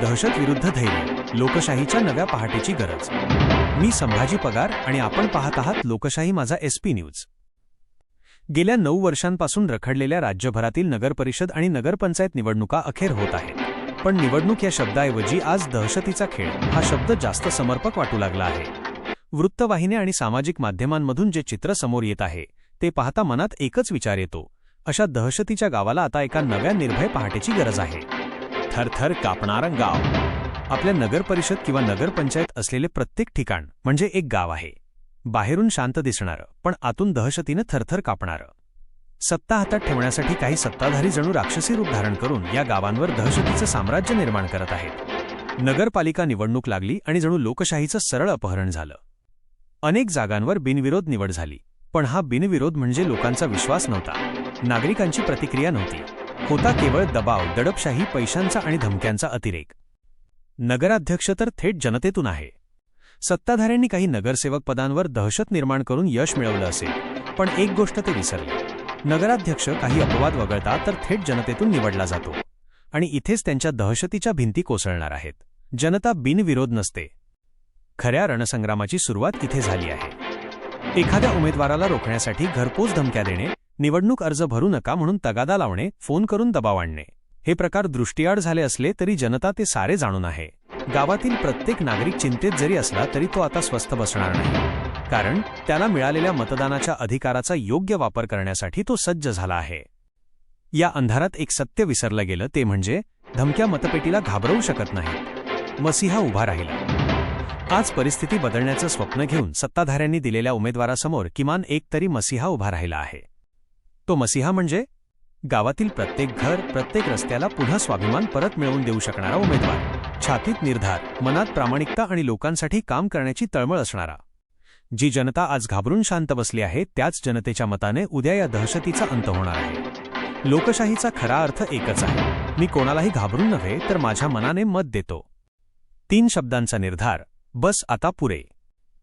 दहशत विरुद्ध धैर्य लोकशाहीच्या नव्या पहाटेची गरज. मी संभाजी पगार आणि आपण पाहत आहात लोकशाही माझा एसपी न्यूज. गेल्या नऊ वर्षांपासून रखडलेल्या राज्यभरातील नगरपरिषद आणि नगरपंचायत निवडणुका अखेर होत आहेत. पण निवडणूक या शब्दाऐवजी आज दहशतीचा खेळ हा शब्द जास्त समर्पक वाटू लागला आहे. वृत्तवाहिन्या आणि सामाजिक माध्यमांमधून जे चित्र समोर येत आहे ते पाहता मनात एकच विचार येतो अशा दहशतीच्या गावाला आता एका नव्या निर्भय पहाटेची गरज आहे. थरथर कापणारं गाव आपल्या नगरपरिषद किंवा नगरपंचायत असलेले प्रत्येक ठिकाण म्हणजे एक गाव आहे. बाहेरून शांत दिसणारं पण आतून दहशतीनं थरथर कापणारं. सत्ता हातात ठेवण्यासाठी काही सत्ताधारी जणू राक्षसी रूप धारण करून या गावांवर दहशतीचं साम्राज्य निर्माण करत आहेत. नगरपालिका निवडणूक लागली आणि जणू लोकशाहीचं सरळ अपहरण झालं. अनेक जागांवर बिनविरोध निवड झाली पण हा बिनविरोध म्हणजे लोकांचा विश्वास नव्हता. नागरिकांची प्रतिक्रिया नव्हती. होता केवळ दबाव दडपशाही पैशांचा आणि धमक्यांचा अतिरेक. नगराध्यक्ष तर थेट जनतेतून आहे. सत्ताधाऱ्यांनी काही नगरसेवक पदांवर दहशत निर्माण करून यश मिळवलं असेल पण एक गोष्ट ते विसरले. नगराध्यक्ष काही अपवाद वगळता तर थेट जनतेतून निवडला जातो. आणि इथेच त्यांच्या दहशतीच्या भिंती कोसळणार आहेत. जनता बिनविरोध नसते. खऱ्या रणसंग्रामाची सुरुवात इथे झाली आहे. एखाद्या उमेदवाराला रोखण्यासाठी घरपोच धमक्या देणे निवडणूक अर्ज भरू नका म्हणून तगादा लावणे फोन करून दबाव आणणे. हे प्रकार दृष्टीआड झाले असले तरी जनता ते सारे जाणून आहे. गावातील प्रत्येक नागरिक चिंतेत जरी असला तरी तो आता स्वस्थ बसणार नाही. कारण त्याला मिळालेल्या मतदानाच्या अधिकाराचा योग्य वापर करण्यासाठी तो सज्ज झाला आहे. या अंधारात एक सत्य विसरलं गेलं ते म्हणजे धमक्या मतपेटीला घाबरवू शकत नाही मसीहा उभा राहिला. आज परिस्थिती बदलण्याचं स्वप्न घेऊन सत्ताधाऱ्यांनी दिलेल्या उमेदवारासमोर किमान एक तरी मसीहा उभा राहिला आहे. तो मसिहा म्हणजे? गावातील प्रत्येक घर प्रत्येक रस्त्याला पुन्हा स्वाभिमान परत मिळवून देऊ शकणारा उमेदवार. छातीत निर्धार मनात प्रामाणिकता आणि लोकांसाठी काम करण्याची तळमळ असणारा. जी जनता आज घाबरून शांत बसली आहे त्याच जनतेच्या मताने उद्या या दहशतीचा अंत होणार आहे. लोकशाहीचा खरा अर्थ एकच आहे. मी कोणालाही घाबरून नव्हे तर माझ्या मनाने मत देतो. तीन शब्दांचा निर्धार. बस आता पुरे.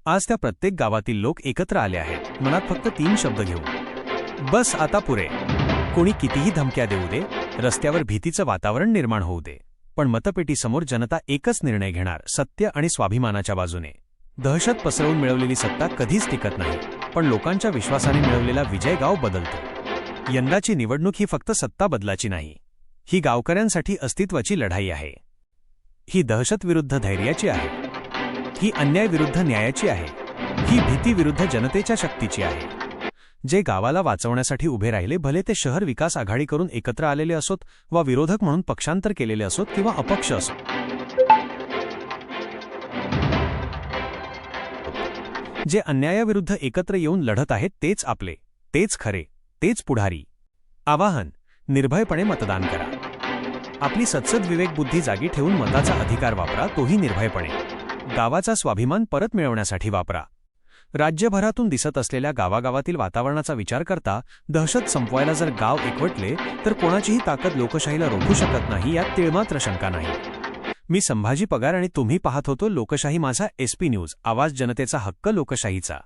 आज त्या प्रत्येक गावातील लोक एकत्र आले आहेत. मनात फक्त तीन शब्द घेऊ. बस आता पुरे. कोणी कितीही धमक्या देऊ दे रस्त्यावर भीतीचं वातावरण निर्माण होऊ दे. पण मतपेटीसमोर जनता एकच निर्णय घेणार सत्य आणि स्वाभिमानाच्या बाजूने. दहशत पसरवून मिळवलेली सत्ता कधीच टिकत नाही पण लोकांच्या विश्वासाने मिळवलेला विजय गाव बदलतो. यंदाची निवडणूक ही फक्त सत्ता बदलाची नाही ही गावकऱ्यांसाठी अस्तित्वाची लढाई आहे. ही दहशतविरुद्ध धैर्याची आहे ही अन्यायविरुद्ध न्यायाची आहे ही भीतीविरुद्ध जनतेच्या शक्तीची आहे. जे गावाला वाचवण्यासाठी उभे राहिले भले ते शहर विकास आघाडी करून एकत्र आलेले असोत वा विरोधक म्हणून पक्षांतर केलेले असोत किंवा अपक्ष असोत. जे अन्यायाविरुद्ध एकत्र येऊन लढत आहेत तेच आपले तेच खरे तेच पुढारी. आवाहन निर्भयपणे मतदान करा. आपली सत्सद विवेकबुद्धी जागी ठेवून मताचा अधिकार वापरा तोही निर्भयपणे. गावाचा स्वाभिमान परत मिळवण्यासाठी वापरा. राज्यभरातून दिसत असलेल्या गावागावातील वातावरणाचा विचार करता दहशत संपवायला जर गाव एकवटले तर कोणाचीही ताकद लोकशाहीला रोखू शकत नाही यात तिळमात्र शंका नाही. मी संभाजी पगार आणि तुम्ही पाहत होतो लोकशाही माझा एसपी न्यूज आवाज जनतेचा हक्क लोकशाहीचा.